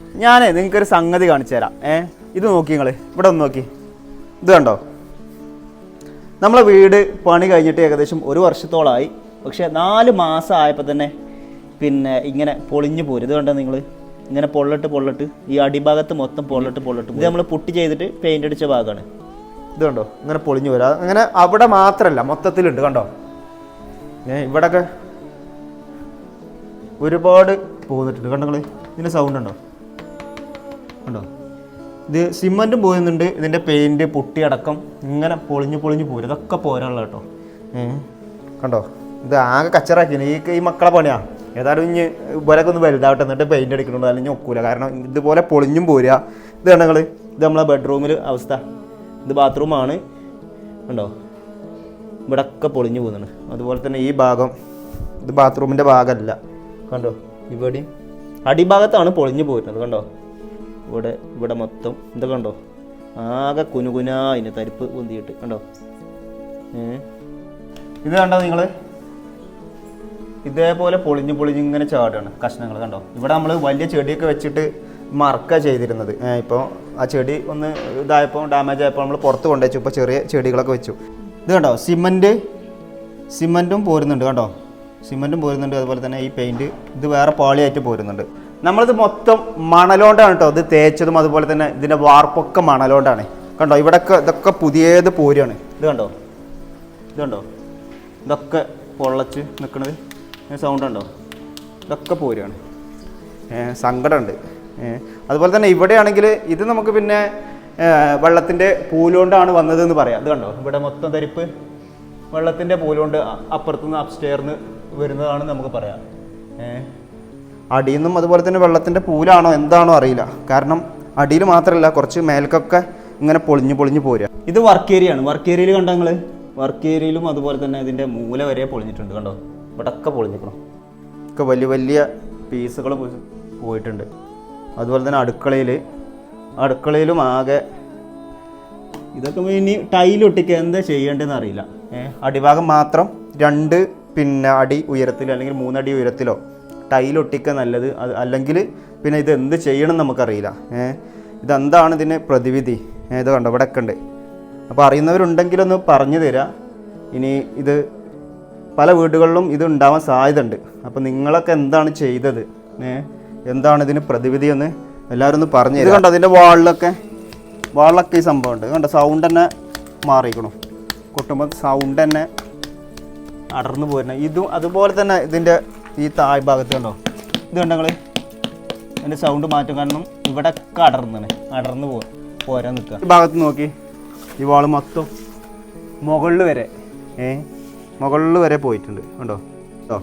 ഞാനേ നിങ്ങൾക്കൊരു സംഗതി കാണിച്ചു തരാം. ഏ ഇത് നോക്കി നിങ്ങൾ ഇവിടെ ഒന്ന് നോക്കി. ഇത് കണ്ടോ? നമ്മളെ വീട് പണി കഴിഞ്ഞിട്ട് ഏകദേശം ഒരു വർഷത്തോളമായി പക്ഷേ നാല് മാസം ആയപ്പോൾ തന്നെ പിന്നെ ഇങ്ങനെ പൊളിഞ്ഞു പോരും ഇത് കണ്ടോ നിങ്ങൾ ഇങ്ങനെ പൊള്ളട്ട് പൊള്ളട്ട് ഈ അടിഭാഗത്ത് മൊത്തം പൊള്ളട്ട് പൊള്ളട്ട് ഇത് നമ്മൾ പുട്ടി ചെയ്തിട്ട് പെയിന്റ് അടിച്ച ഭാഗമാണ് ഇത് കണ്ടോ? ഇങ്ങനെ പൊളിഞ്ഞു പോരാ അങ്ങനെ അവിടെ മാത്രമല്ല മൊത്തത്തിലുണ്ട്. കണ്ടോ? ഇവിടൊക്കെ ഒരുപാട് പോന്നിട്ടുണ്ട്. കണ്ടോ നിങ്ങൾ ഇതിന് സൗണ്ട് ഉണ്ടോ? കണ്ടോ ഇത് സിമന്റും പോയുന്നുണ്ട്. ഇതിന്റെ പൊട്ടി അടക്കം ഇങ്ങനെ പൊളിഞ്ഞു പൊളിഞ്ഞ് പോരും. ഇതൊക്കെ പോരാനുള്ള കേട്ടോ. കണ്ടോ? ഇത് ആകെ കച്ചറാക്കി ഈ ഈ മക്കളെ പണിയാ. ഏതായാലും ഇനി ഇവരൊക്കെ ഒന്ന് വലുതാവട്ടെ. എന്നിട്ട് പെയിന്റ് അടിക്കണുണ്ട്. അല്ലെങ്കിൽ ഒക്കൂല. കാരണം ഇതുപോലെ പൊളിഞ്ഞും പോരുക ഇത് ഞങ്ങൾ ഇത് നമ്മളെ ബെഡ്റൂമിൽ അവസ്ഥ. ഇത് ബാത്റൂമാണ് കണ്ടോ? ഇവിടെ ഒക്കെ പൊളിഞ്ഞു പോകുന്നുണ്ട് അതുപോലെ തന്നെ ഈ ഭാഗം ഇത് ബാത്റൂമിന്റെ ഭാഗമല്ല കണ്ടോ? ഇവിടെയും അടിഭാഗത്താണ് പൊളിഞ്ഞു പോരുന്നത്. കണ്ടോ? ഇവിടെ ഇവിടെ മൊത്തം ഇതൊക്കെ കണ്ടോ? ആകെ കുനുകുനാ അതിന് തരിപ്പ് പൊന്തിയിട്ട് കണ്ടോ? ഇത് കണ്ടോ നിങ്ങൾ ഇതേപോലെ പൊളിഞ്ഞു പൊളിഞ്ഞ് ഇങ്ങനെ ചാടുകയാണ് കഷ്ണങ്ങൾ കണ്ടോ? ഇവിടെ നമ്മൾ വലിയ ചെടിയൊക്കെ വെച്ചിട്ട് മറക്ക ചെയ്തിരുന്നത്. ഇപ്പോൾ ആ ചെടി ഒന്ന് ഇതായപ്പോൾ ഡാമേജ് ആയപ്പോൾ നമ്മൾ പുറത്ത് കൊണ്ടുവച്ചു. ഇപ്പോൾ ചെറിയ ചെടികളൊക്കെ വെച്ചു. ഇത് കണ്ടോ? സിമന്റ് സിമന്റും പോരുന്നുണ്ട് കണ്ടോ? സിമന്റും പോരുന്നുണ്ട്. അതുപോലെ തന്നെ ഈ പെയിന്റ് ഇത് വേറെ പാളിയായിട്ട് പോരുന്നുണ്ട്. നമ്മളിത് മൊത്തം മണലോണ്ടാണ് കേട്ടോ ഇത് തേച്ചതും അതുപോലെ തന്നെ ഇതിന്റെ വാർപ്പൊക്കെ മണലോണ്ടാണ്. കണ്ടോ? ഇവിടൊക്കെ ഇതൊക്കെ പുതിയത് പോരുകയാണ് ഇത് കണ്ടോ? ഇത് കണ്ടോ? ഇതൊക്കെ പൊള്ളച്ച് നിൽക്കുന്നത് സൗണ്ട് ഉണ്ടോ ഇതൊക്കെ പോരുകയാണ് സങ്കടമുണ്ട് അതുപോലെ തന്നെ ഇവിടെയാണെങ്കിൽ ഇത് നമുക്ക് പിന്നെ വെള്ളത്തിന്റെ പൂലുകൊണ്ടാണ് വന്നതെന്ന് പറയാം. ഇത് കണ്ടോ? ഇവിടെ മൊത്തം തരിപ്പ് വെള്ളത്തിന്റെ പൂലുകൊണ്ട് അപ്പുറത്തുനിന്ന് അപ്സ്റ്റെയർന്ന് വരുന്നതാണ് നമുക്ക് പറയാം. അടിയിൽ നിന്നും അതുപോലെ തന്നെ വെള്ളത്തിന്റെ പൂലാണോ എന്താണോ അറിയില്ല. കാരണം അടിയിൽ മാത്രമല്ല കുറച്ച് മേൽക്കൊക്കെ ഇങ്ങനെ പൊളിഞ്ഞ് പൊളിഞ്ഞ് പോരുക. ഇത് വർക്ക് ഏരിയ ആണ്. വർക്ക് ഏരിയയിൽ കണ്ടോ നിങ്ങൾ വർക്ക് ഏരിയയിലും അതുപോലെ തന്നെ ഇതിന്റെ മൂല വരെ പൊളിഞ്ഞിട്ടുണ്ട് കണ്ടോ? ഇവിടെ ഒക്കെ പൊളിഞ്ഞിക്കണം ഒക്കെ വലിയ വലിയ പീസുകൾ പോയിട്ടുണ്ട്. അതുപോലെ തന്നെ അടുക്കളയിൽ അടുക്കളയിലും ആകെ ഇതൊക്കെ ഇനി ടൈലൊട്ടിക്ക് എന്താ ചെയ്യേണ്ടതെന്ന് അറിയില്ല. ഏഹ് അടിഭാഗം മാത്രം രണ്ട് പിന്നെ അടി ഉയരത്തിലോ അല്ലെങ്കിൽ മൂന്നടി ഉയരത്തിലോ ടൈലൊട്ടിക്കുക നല്ലത്. അത് അല്ലെങ്കിൽ പിന്നെ ഇത് എന്ത് ചെയ്യണം എന്ന് നമുക്കറിയില്ല. ഏഹ് ഇതെന്താണ് ഇതിന് പ്രതിവിധി? ഇത് കണ്ടോ? ഇവിടെ ഒക്കെ ഉണ്ട്. അപ്പോൾ അറിയുന്നവരുണ്ടെങ്കിലൊന്ന് പറഞ്ഞു തരാം. ഇനി ഇത് പല വീടുകളിലും ഇത് ഉണ്ടാവാൻ സാധ്യതയുണ്ട്. അപ്പോൾ നിങ്ങളൊക്കെ എന്താണ് ചെയ്തത്? ഏഹ് എന്താണ് ഇതിന് പ്രതിവിധി എന്ന് എല്ലാവരും ഒന്ന് പറഞ്ഞു തരാം. കണ്ടോ? അതിന്റെ വാളിലൊക്കെ വാളിലൊക്കെ ഈ സംഭവമുണ്ട്. കണ്ടോ? സൗണ്ട് തന്നെ മാറിക്കണം കൊട്ടുമ്പോൾ സൗണ്ട് തന്നെ അടർന്നു പോരുന്നത് ഇതും അതുപോലെ തന്നെ ഇതിന്റെ ഈ താഴ് ഭാഗത്ത് കണ്ടോ? ഇത് കണ്ടോ നിങ്ങൾ അതിന്റെ സൗണ്ട് മാറ്റം കാരണം ഇവിടെ കടർന്ന് അടർന്നു പോ പോരാൻ നിൽക്കുക. ഈ ഭാഗത്ത് നോക്കി. ഈ വാൾ മൊത്തം മുകളിൽ വരെ ഏ? മുകളിൽ വരെ പോയിട്ടുണ്ട്. കണ്ടോ? കേട്ടോ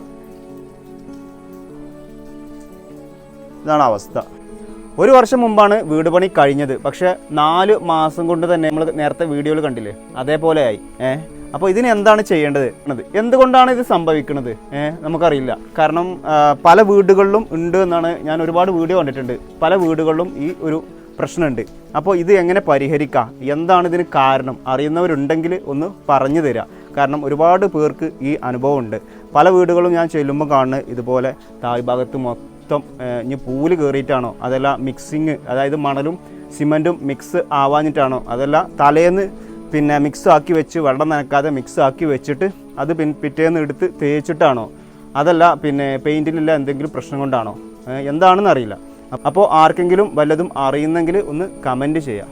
ഇതാണ് അവസ്ഥ. ഒരു വർഷം മുമ്പാണ് വീട് പണി കഴിഞ്ഞത്. പക്ഷേ നാല് മാസം കൊണ്ട് തന്നെ നമ്മൾ നേരത്തെ വീഡിയോയിൽ കണ്ടില്ലേ? അതേപോലെ ആയി ഏഹ് അപ്പോൾ ഇതിന് എന്താണ് ചെയ്യേണ്ടത്? എന്തുകൊണ്ടാണ് ഇത് സംഭവിക്കുന്നത്? നമുക്കറിയില്ല. കാരണം പല വീടുകളിലും ഉണ്ട് എന്നാണ് ഞാൻ ഒരുപാട് വീഡിയോ കണ്ടിട്ടുണ്ട്. പല വീടുകളിലും ഈ ഒരു പ്രശ്നമുണ്ട്. അപ്പോൾ ഇത് എങ്ങനെ പരിഹരിക്കാം? എന്താണ് ഇതിന് കാരണം? അറിയുന്നവരുണ്ടെങ്കിൽ ഒന്ന് പറഞ്ഞു തരാം. കാരണം ഒരുപാട് പേർക്ക് ഈ അനുഭവം ഉണ്ട് പല വീടുകളും ഞാൻ ചെല്ലുമ്പോൾ കാണുന്നത് ഇതുപോലെ താഴ്ഭാഗത്ത് മൊത്തം ഇനി പൂൽ കയറിയിട്ടാണോ അതല്ല മിക്സിങ് അതായത് മണലും സിമന്റും മിക്സ് ആവാഞ്ഞിട്ടാണോ? അതല്ല തലേന്ന് പിന്നെ മിക്സ് ആക്കി വെച്ച് വെള്ളം നനക്കാതെ മിക്സ് ആക്കി വെച്ചിട്ട് അത് പിൻ പിറ്റേന്ന് എടുത്ത് തേച്ചിട്ടാണോ? അതല്ല പിന്നെ പെയിന്റിലുള്ള എന്തെങ്കിലും പ്രശ്നം കൊണ്ടാണോ? എന്താണെന്ന് അറിയില്ല അപ്പോൾ ആർക്കെങ്കിലും വല്ലതും അറിയുന്നെങ്കിൽ ഒന്ന് കമന്റ് ചെയ്യാം.